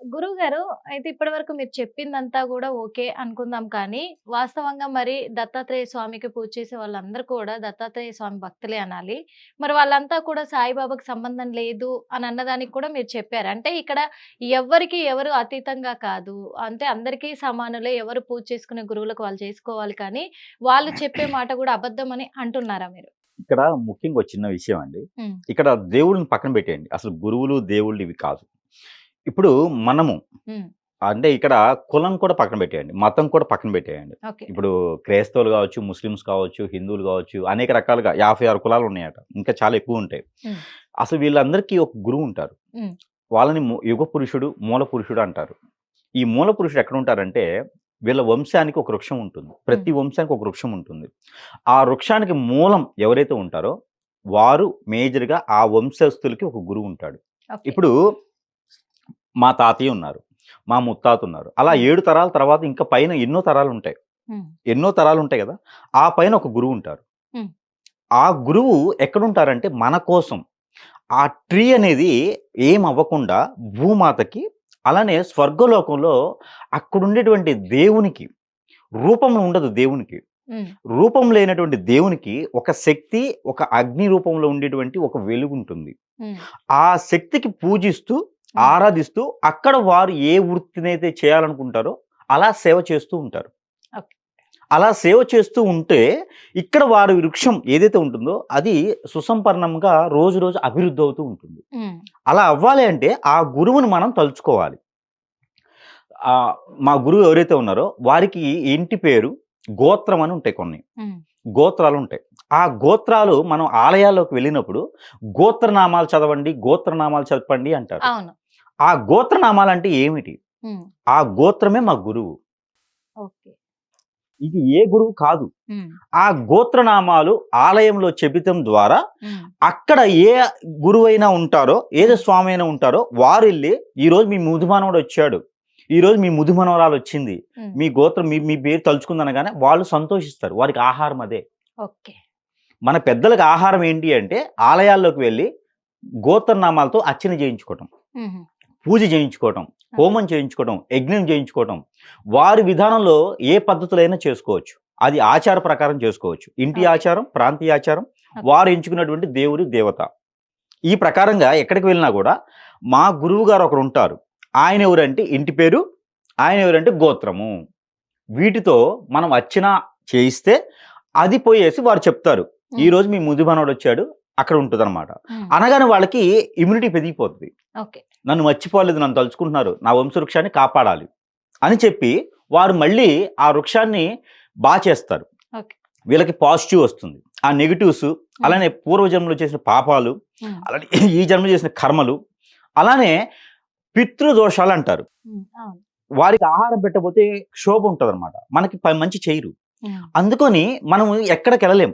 గురువు గారు అయితే ఇప్పటి వరకు మీరు చెప్పిందంతా కూడా ఓకే అనుకుందాం. కానీ వాస్తవంగా మరి దత్తాత్రేయ స్వామికి పూజ చేసే వాళ్ళందరూ కూడా దత్తాత్రేయ స్వామి భక్తులే అనాలి. మరి వాళ్ళంతా కూడా సాయిబాబాకి సంబంధం లేదు అని అన్నదానికి కూడా మీరు చెప్పారు. అంటే ఇక్కడ ఎవరికి ఎవరు అతీతంగా కాదు. అంటే అందరికీ సమానులే. ఎవరు పూజ చేసుకునే గురువులకు వాళ్ళు చేసుకోవాలి. కానీ వాళ్ళు చెప్పే మాట కూడా అబద్ధం అని అంటున్నారా మీరు? ఇక్కడ ముఖ్యంగా చిన్న విషయం అండి. ఇక్కడ దేవుళ్ళని పక్కన పెట్టేయండి. అసలు గురువులు దేవుళ్ళు ఇవి కాదు. ఇప్పుడు మనము. అంటే ఇక్కడ కులం కూడా పక్కన పెట్టేయండి. మతం కూడా పక్కన పెట్టేయండి. ఇప్పుడు క్రైస్తవులు కావచ్చు ముస్లిమ్స్ కావచ్చు హిందువులు కావచ్చు అనేక రకాలుగా యాభై ఆరు కులాలు ఉన్నాయట. ఇంకా చాలా ఎక్కువ ఉంటాయి. అసలు వీళ్ళందరికీ ఒక గురువు ఉంటారు. వాళ్ళని యుగ పురుషుడు మూల పురుషుడు అంటారు. ఈ మూల పురుషుడు ఎక్కడ ఉంటారంటే వీళ్ళ వంశానికి ఒక వృక్షం ఉంటుంది. ప్రతి వంశానికి ఒక వృక్షం ఉంటుంది. ఆ వృక్షానికి మూలం ఎవరైతే ఉంటారో వారు మేజర్గా ఆ వంశస్థులకి ఒక గురువు ఉంటాడు. ఇప్పుడు మా తాతయ్య ఉన్నారు మా ముత్తాత ఉన్నారు అలా ఏడు తరాల తర్వాత ఇంకా పైన ఎన్నో తరాలు ఉంటాయి. ఎన్నో తరాలు ఉంటాయి కదా ఆ పైన ఒక గురువు ఉంటారు. ఆ గురువు ఎక్కడుంటారంటే మన కోసం ఆ ట్రీ అనేది ఏం అవ్వకుండా భూమాతకి అలానే స్వర్గలోకంలో అక్కడ ఉండేటువంటి దేవునికి రూపం ఉండదు దేవునికి. రూపం లేనటువంటి దేవునికి ఒక శక్తి ఒక అగ్ని రూపంలో ఉండేటువంటి ఒక వెలుగు ఉంటుంది. ఆ శక్తికి పూజిస్తూ ఆరాధిస్తూ అక్కడ వారు ఏ వృత్తినైతే చేయాలనుకుంటారో అలా సేవ చేస్తూ ఉంటారు. అలా సేవ చేస్తూ ఉంటే ఇక్కడ వారి వృక్షం ఏదైతే ఉంటుందో అది సుసంపన్నంగా రోజు రోజు అభివృద్ధి అవుతూ ఉంటుంది. అలా అవ్వాలి అంటే ఆ గురువుని మనం తలుచుకోవాలి. ఆ, మా గురువు ఎవరైతే ఉన్నారో వారికి ఇంటి పేరు గోత్రం అని ఉంటాయి కొన్ని. గోత్రాలు ఉంటాయి. ఆ గోత్రాలు మనం ఆలయాల్లోకి వెళ్ళినప్పుడు గోత్రనామాలు చదవండి గోత్రనామాలు చదవండి అంటారు. ఆ గోత్రనామాలు అంటే ఏమిటి. ఆ గోత్రమే మా గురువు ఇది ఏ గురువు కాదు. ఆ గోత్రనామాలు ఆలయంలో చెబితం ద్వారా. అక్కడ ఏ గురువైనా ఉంటారో ఏదో స్వామి అయినా ఉంటారో వారు వెళ్ళి ఈ రోజు మీ ముదుమానవుడు వచ్చాడు ఈ రోజు మీ ముదుమనవరాలు వచ్చింది. మీ గోత్రం మీ మీ పేరు తలుచుకుందనగానే వాళ్ళు సంతోషిస్తారు వారికి ఆహారం అదే ఓకే మన పెద్దలకు ఆహారం ఏంటి అంటే ఆలయాల్లోకి వెళ్ళి గోత్రనామాలతో అర్చన చేయించుకోవటం. పూజ చేయించుకోవటం హోమం చేయించుకోవటం యజ్ఞం చేయించుకోవటం వారి విధానంలో ఏ పద్ధతులైనా చేసుకోవచ్చు. అది ఆచార ప్రకారం చేసుకోవచ్చు. ఇంటి. ఆచారం ప్రాంతీయ ఆచారం. వారు ఎంచుకున్నటువంటి దేవుడి దేవత. ఈ ప్రకారంగా ఎక్కడికి వెళ్ళినా కూడా మా గురువు గారు ఒకరు ఉంటారు. ఆయన ఎవరంటే ఇంటి పేరు ఆయన ఎవరంటే గోత్రము. వీటితో మనం అర్చన చేయిస్తే అది పోయేసి వారు చెప్తారు. ఈ రోజు మీ ముదిమనోడు వచ్చాడు అక్కడ ఉంటుంది అనమాట. అనగానే వాళ్ళకి ఇమ్యూనిటీ పెరిగిపోతుంది. ఓకే. నన్ను మర్చిపోలేదు నన్ను తలుచుకుంటున్నారు నా వంశవృక్షాన్ని కాపాడాలి అని చెప్పి వారు మళ్ళీ ఆ వృక్షాన్ని బాగా చేస్తారు. వీళ్ళకి పాజిటివ్ వస్తుంది. ఆ నెగిటివ్స్ అలానే పూర్వజన్మలో చేసిన పాపాలు. అలానే ఈ జన్మ చేసిన కర్మలు అలానే పితృదోషాలు అంటారు. వారికి ఆహారం పెట్టకపోతే క్షోభ ఉంటుంది అనమాట మనకి మంచి చేయరు. అందుకని మనం ఎక్కడికి వెళ్ళలేం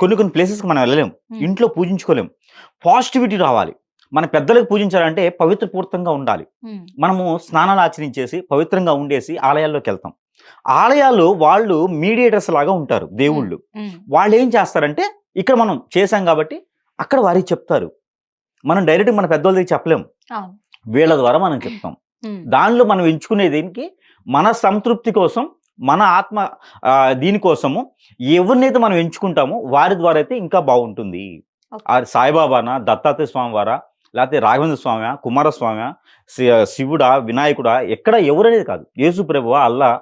కొన్ని కొన్ని ప్లేసెస్కి మనం వెళ్ళలేం. ఇంట్లో పూజించుకోలేం. పాజిటివిటీ రావాలి. మన పెద్దలకు పూజించాలంటే పవిత్రపూర్తంగా ఉండాలి. ఉమ్. మనము స్నానాలు ఆచరించేసి పవిత్రంగా ఉండేసి ఆలయాల్లోకి వెళ్తాం. ఆలయాలు వాళ్ళు మీడియేటర్స్ లాగా ఉంటారు దేవుళ్ళు. వాళ్ళు ఏం చేస్తారంటే ఇక్కడ మనం చేశాం కాబట్టి అక్కడ వారికి చెప్తారు. మనం డైరెక్ట్ మన పెద్దోళ్ళ దగ్గర చెప్పలేం. అవును. వీళ్ళ ద్వారా మనం చెప్తాం. దానిలో మనం ఎంచుకునే దీనికి మన సంతృప్తి కోసం మన ఆత్మ ఆ, దీనికోసము ఎవరినైతే మనం ఎంచుకుంటామో వారి ద్వారా అయితే ఇంకా బాగుంటుంది. సాయిబాబానా దత్తాత్రేయ స్వామి వారా లేకపోతే రాఘవేంద్ర స్వామి కుమారస్వామి శి- శివుడా వినాయకుడా ఎక్కడ ఎవరనేది కాదు. యేసు ప్రభువా అల్లా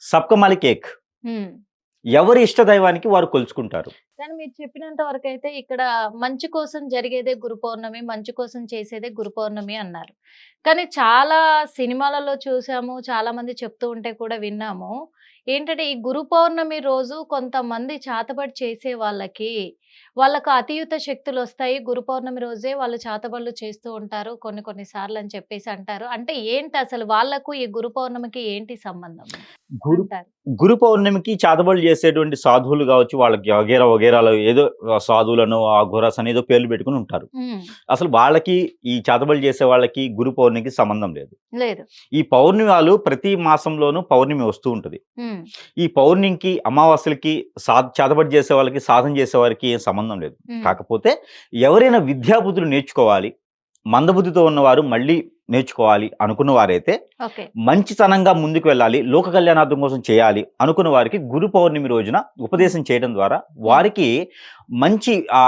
సబ్క మాలిక్ ఏక్ ఉమ్. ఎవరి ఇష్ట దైవానికి వారు కొలుచుకుంటారు. కానీ మీరు చెప్పినంత వరకు అయితే ఇక్కడ మంచి కోసం జరిగేదే గురు పౌర్ణమి మంచి కోసం చేసేదే గురు పౌర్ణమి అన్నారు. కానీ చాలా సినిమాలలో చూసాము చాలా మంది చెప్తూ ఉంటే కూడా విన్నాము. ఏంటంటే ఈ గురు పౌర్ణమి రోజు కొంతమంది చాతబడి చేసే వాళ్ళకి వాళ్ళకు అతియుత శక్తులు వస్తాయి. గురు పౌర్ణమి రోజే వాళ్ళు చాతబడులు చేస్తూ ఉంటారు కొన్ని కొన్ని సార్లు అని చెప్పేసి అంటారు. అంటే ఏంటి అసలు వాళ్ళకు ఈ గురు పౌర్ణమికి ఏంటి సంబంధం? గురు పౌర్ణమికి చాతబడులు చేసేటువంటి సాధువులు కావచ్చు వాళ్ళకి వగేరా వగేరాలు ఏదో సాధువులను ఆ ఘోరాస్ అని ఏదో పేర్లు పెట్టుకుని ఉంటారు. అసలు వాళ్ళకి ఈ చాతబడులు చేసే వాళ్ళకి గురు పౌర్ణమికి సంబంధం లేదు. లేదు. ఈ పౌర్ణమి వాళ్ళు ప్రతి మాసంలోనూ పౌర్ణమి వస్తూ ఉంటుంది. ఈ పౌర్ణమికి అమావాస్యలకి సా చేతబడి చేసే వాళ్ళకి సాధన చేసే వారికి ఏం సంబంధం లేదు. కాకపోతే ఎవరైనా విద్యాబుద్ధులు నేర్చుకోవాలి మందబుద్ధితో ఉన్నవారు మళ్ళీ నేర్చుకోవాలి అనుకున్న వారైతే మంచితనంగా ముందుకు వెళ్ళాలి లోక కళ్యాణార్థం కోసం చేయాలి అనుకున్న వారికి గురు పౌర్ణమి రోజున ఉపదేశం చేయడం ద్వారా వారికి మంచి ఆ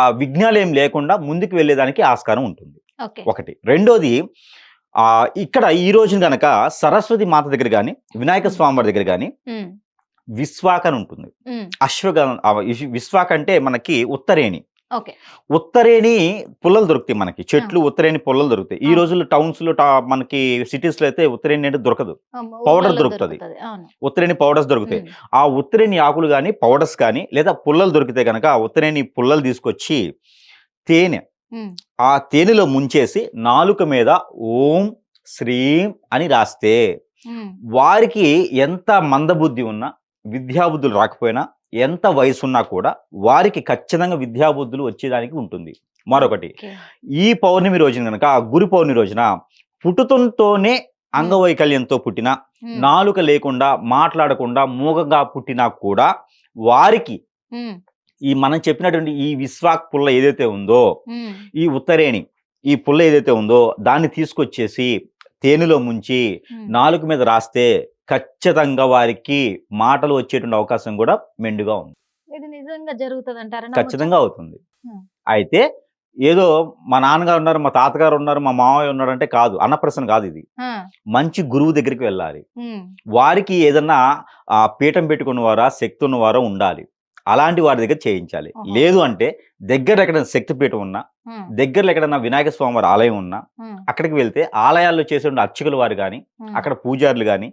ఏం లేకుండా ముందుకు వెళ్ళేదానికి ఆస్కారం ఉంటుంది. ఒకటి. రెండోది ఆ ఇక్కడ ఈ రోజున గనక సరస్వతి మాత దగ్గర కానీ వినాయక స్వామి వారి దగ్గర కానీ విశ్వాక్ అని ఉంటుంది. అశ్వగ విశ్వాక్ అంటే మనకి ఉత్తరేణి. ఉత్తరేణి పుల్లలు దొరుకుతాయి మనకి. చెట్లు ఉత్తరేణి పుల్లలు దొరుకుతాయి. ఈ. రోజుల్లో టౌన్స్లో మనకి సిటీస్లో అయితే ఉత్తరేణి అంటే దొరకదు. పౌడర్ దొరుకుతది. ఉత్తరేణి పౌడర్స్ దొరుకుతాయి. ఆ ఉత్తరేణి ఆకులు కానీ పౌడర్స్ కానీ లేదా పుల్లలు దొరికితే కనుక ఆ ఉత్తరేణి పుల్లలు తీసుకొచ్చి తేనె ఆ తేనెలో ముంచేసి నాలుక మీద ఓం శ్రీం అని రాస్తే వారికి ఎంత మందబుద్ధి ఉన్నా విద్యాబుద్ధులు రాకపోయినా ఎంత వయసు ఉన్నా కూడా వారికి ఖచ్చితంగా విద్యాబుద్ధులు వచ్చేదానికి ఉంటుంది. మరొకటి. ఈ పౌర్ణమి రోజున కనుక ఆ గురు పౌర్ణమి రోజున పుట్టుతంతోనే అంగవైకల్యంతో పుట్టిన నాలుక లేకుండా మాట్లాడకుండా మూగగా పుట్టినా కూడా వారికి ఈ మనం చెప్పినటువంటి ఈ విశ్వాక్ పుల్ల ఏదైతే ఉందో ఈ ఉత్తరేణి ఈ పుల్ల ఏదైతే ఉందో దాన్ని తీసుకొచ్చేసి తేనెలో ముంచి. నాలుక మీద రాస్తే ఖచ్చితంగా వారికి మాటలు వచ్చేటువంటి అవకాశం కూడా మెండుగా ఉంది. ఇది నిజంగా జరుగుతుంది అంటారా ఖచ్చితంగా అవుతుంది. అయితే ఏదో మా నాన్నగారు ఉన్నారు మా తాతగారు ఉన్నారు మా మామయ్య ఉన్నారు అంటే కాదు అన్నప్రసన్న కాదు ఇది. మంచి గురువు దగ్గరికి వెళ్ళాలి. వారికి ఏదన్నా ఆ పీఠం పెట్టుకున్న వారా శక్తి ఉన్నవారో ఉండాలి. అలాంటి వారి దగ్గర చేయించాలి. లేదు అంటే దగ్గర ఎక్కడైనా శక్తి పీఠం ఉన్నా దగ్గరలో ఎక్కడైనా వినాయక స్వామి వారి ఆలయం ఉన్నా అక్కడికి వెళ్తే ఆలయాల్లో చేసే అర్చకుల వారు కానీ అక్కడ పూజారులు కానీ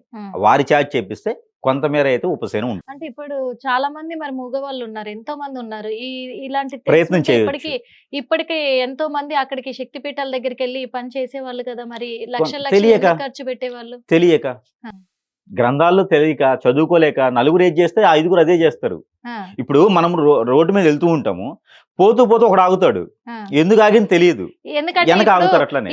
వారి చేత చేపిస్తే కొంతమేర అయితే ఉపశమనం ఉంటుంది. అంటే ఇప్పుడు చాలా మంది మరి మూగవాళ్ళు ఉన్నారు ఎంతో మంది ఉన్నారు. ఈ ఇలాంటి ప్రయత్నం. ఇప్పటికి ఇప్పటికి ఎంతో మంది అక్కడికి శక్తి పీఠాల దగ్గరికి వెళ్ళి పని చేసేవాళ్ళు కదా మరి. లక్షల తెలియక. లక్షలు ఖర్చు పెట్టేవాళ్ళు. తెలియక. గ్రంథాల్లో తెలియక చదువుకోలేక నలుగురు ఏది చేస్తే ఐదుగురు అదే చేస్తారు. ఇప్పుడు మనం రోడ్డు మీద వెళ్తూ ఉంటాము పోతూ పోతూ ఒకడు ఆగుతాడు. ఎందుకు ఆగింది తెలియదు. ఎందుకంటే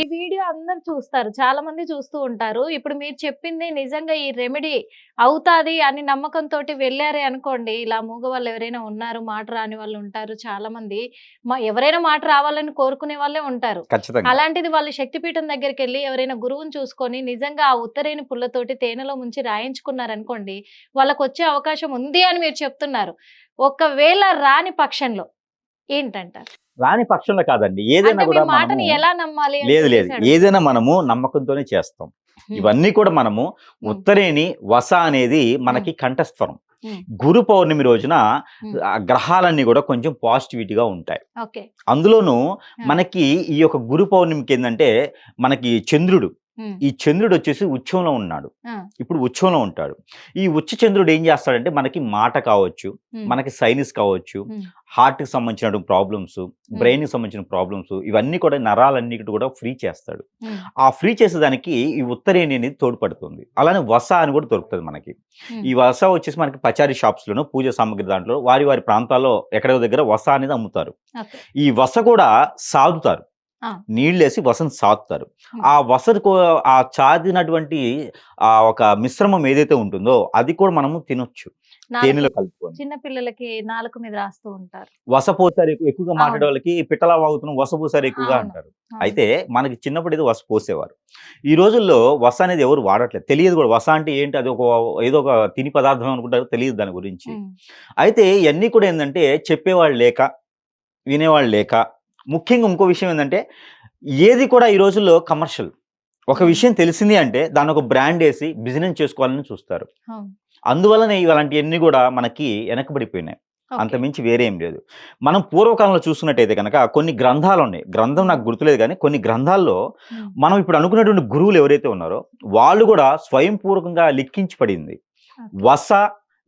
ఈ వీడియో అందరు చూస్తారు చాలా మంది చూస్తూ ఉంటారు. ఇప్పుడు మీరు చెప్పింది నిజంగా ఈ రెమెడీ అవుతాది అని నమ్మకంతో వెళ్ళారే అనుకోండి ఇలా మూగ వాళ్ళు ఎవరైనా ఉన్నారు మాట రాని వాళ్ళు ఉంటారు చాలా మంది. మా ఎవరైనా మాట రావాలని కోరుకునే వాళ్ళే ఉంటారు. అలాంటిది వాళ్ళు శక్తిపీఠం దగ్గరికి వెళ్ళి ఎవరైనా గురువుని చూసుకొని నిజంగా ఆ ఉత్తరేని పుల్లతోటి తేనెలో ముంచి రాయించుకున్నారనుకోండి వాళ్ళకు వచ్చే అవకాశం ఉంది అని మీరు చెప్తున్నారు. ఒకవేళ రాని పక్షంలో ఏంటంటారు రాని పక్షంలో కాదండి. ఏదైనా కూడా మాటని ఎలా నమ్మాలి లేదు లేదు. ఏదైనా మనము నమ్మకంతోనే చేస్తాం. ఇవన్నీ కూడా మనము ఉత్తరేని వస అనేది మనకి కంఠస్వరం. గురు పౌర్ణమి రోజున గ్రహాలన్నీ కూడా కొంచెం పాజిటివిటీగా ఉంటాయి. ఓకే. అందులోనూ మనకి ఈ యొక్క గురు పౌర్ణమికి ఏంటంటే మనకి చంద్రుడు. ఈ చంద్రుడు వచ్చేసి ఉచ్చంలో ఉన్నాడు. ఇప్పుడు ఉచ్చంలో ఉంటాడు. ఈ ఉచ్చ చంద్రుడు ఏం చేస్తాడంటే మనకి మాట కావచ్చు మనకి సైనిస్ కావచ్చు హార్ట్కి సంబంధించిన ప్రాబ్లమ్స్ బ్రెయిన్కి సంబంధించిన ప్రాబ్లమ్స్ ఇవన్నీ కూడా నరాలన్నిటి కూడా ఫ్రీ చేస్తాడు. ఆ ఫ్రీ చేసేదానికి ఈ ఉత్తరేణి అనేది తోడ్పడుతుంది. అలానే వస అని కూడా దొరుకుతుంది మనకి. ఈ వస వచ్చేసి మనకి పచారీ షాప్స్ లోను పూజ సామాగ్రి దాంట్లో వారి వారి ప్రాంతాల్లో ఎక్కడో దగ్గర వస అనేది అమ్ముతారు. ఈ వస కూడా సాదుతారు. నీళ్ళేసి వసను Hmm. ఆ వసను కో- ఆ చాదినటువంటి ఆ ఒక మిశ్రమం ఏదైతే ఉంటుందో అది కూడా మనము తినొచ్చు. నాలుగు తేనెలో కలుపుకొని. చిన్న పిల్లలకి నాలుక మీద రాస్తూ ఉంటారు. వస పోసారు ఎక్కు- ఎక్కువగా. మాట్లాడే వాళ్ళకి పిట్టలా వాగుతున్నాం వస పోసారు ఎక్కువగా. అంటారు. అయితే మనకి చిన్నప్పుడు ఏదో వస పోసేవారు. ఈ రోజుల్లో వస అనేది ఎవరు వాడట్లేదు. తెలియదు కూడా. వస అంటే ఏంటి? అది ఒక ఏదో ఒక తిని పదార్థం అనుకుంటారు. తెలియదు దాని గురించి. అయితే ఇవన్నీ కూడా ఏంటంటే చెప్పేవాళ్ళు లేక వినేవాళ్ళు లేక ముఖ్యంగా ఇంకో విషయం ఏంటంటే ఏది కూడా ఈ రోజుల్లో కమర్షియల్ ఒక. విషయం తెలిసింది అంటే దాని ఒక బ్రాండ్ వేసి బిజినెస్ చేసుకోవాలని చూస్తారు. అవును. అందువలన ఇలాంటివన్నీ కూడా మనకి వెనకబడిపోయినాయి. ఓకే. అంత మించి వేరే ఏం లేదు. మనం పూర్వకాలంలో చూసుకున్నట్టయితే కనుక కొన్ని గ్రంథాలు ఉన్నాయి. గ్రంథం నాకు గుర్తులేదు కానీ కొన్ని గ్రంథాల్లో మనం ఇప్పుడు అనుకున్నటువంటి గురువులు ఎవరైతే ఉన్నారో వాళ్ళు కూడా స్వయంపూర్వకంగా లిఖించి పడింది వస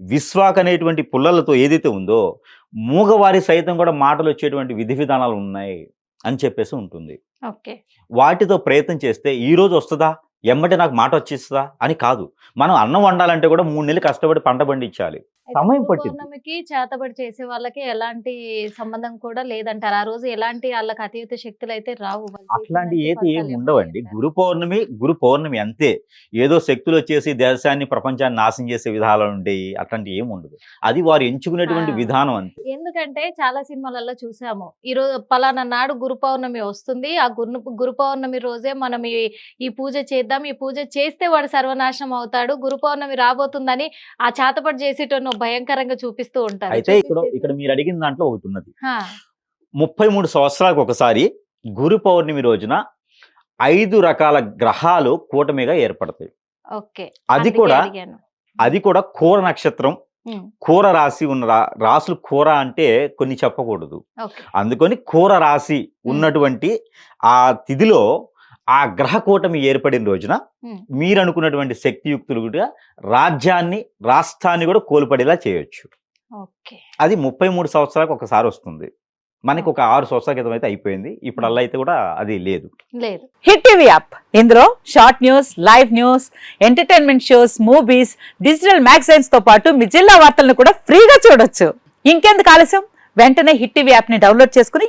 విశ్వాక్ అనేటువంటి పుల్లలతో ఏదైతే ఉందో మూగవారి సైతం కూడా మాటలు వచ్చేటువంటి విధి విధానాలు ఉన్నాయి అని చెప్పేసి ఉంటుంది. ఓకే. వాటితో ప్రయత్నం చేస్తే ఈ రోజు వస్తుందా? ఎమ్మటే నాకు మాట వచ్చేస్తుందా? అని కాదు. మనం అన్నం వండాలంటే కూడా మూడు నెలలు కష్టపడి పంట పండించాలి. సమయం పట్టింది. పౌర్ణమికి చేతబడి చేసే వాళ్ళకి ఎలాంటి సంబంధం కూడా లేదంటారు ఆ రోజు ఎలాంటి వాళ్ళకి అతీత శక్తులు అయితే రావు. అట్లాంటి ఏది ఏమి ఉండవండి. గురు పౌర్ణమి గురు పౌర్ణమి అంతే. ఏదో శక్తులు వచ్చేసి దేశాన్ని ప్రపంచాన్ని నాశనం చేసే విధాలు ఉండేవి అట్లాంటి ఏమి ఉండదు. అది వారు ఎంచుకునేటువంటి. విధానం అంతే. ఎందుకంటే చాలా సినిమాలలో చూసాము. ఈ రోజు పలానా నాడు గురు పౌర్ణమి వస్తుంది. ఆ గురు గురు పౌర్ణమి రోజే మనం ఈ పూజ చేద్దాం. ఈ పూజ చేస్తే వాడు సర్వనాశనం అవుతాడు. గురు పౌర్ణమి రాబోతుందని ఆ చేతపడి చేసేటోను భయంకరంగా చూపిస్తూ ఉంటారు. అయితే ఇక్కడ ఇక్కడ మీరు అడిగిన దాంట్లో ఒకటి ఉన్నది. ముప్పై మూడు సంవత్సరాలకు ఒకసారి గురు పౌర్ణమి రోజున ఐదు రకాల గ్రహాలు కూటమిగా ఏర్పడతాయి. ఓకే. అది కూడా. అది కూడా కూర నక్షత్రం. కూర రాశి ఉన్న రా- రాసులు కూర అంటే కొన్ని చెప్పకూడదు. అందుకని కూర రాశి ఉన్నటువంటి ఆ తిథిలో ఆ గ్రహ కూటమి ఏర్పడిన రోజున. మీరు అనుకున్నటువంటి శక్తియుక్తులు కూడా రాజ్యాన్ని రాష్ట్రాన్ని కూడా కోల్పడేలా చేయొచ్చు. ఓకే. అది ముప్పై మూడు సంవత్సరాలకు ఒకసారి వస్తుంది. మనకి ఒక ఆరు సంవత్సరాల క్రితం అయితే అయిపోయింది. ఇప్పుడు అలా అయితే కూడా అది లేదు. లేదు. Hit TV app. ఇందులో short news live news entertainment shows movies digital మ్యాగజైన్స్తో పాటు మీ జిల్లా వార్తలను కూడా ఫ్రీగా చూడొచ్చు. ఇంకెందుకు ఆలస్యం? వెంటనే హిట్ టీవీ యాప్ని డౌన్లోడ్ చేసుకుని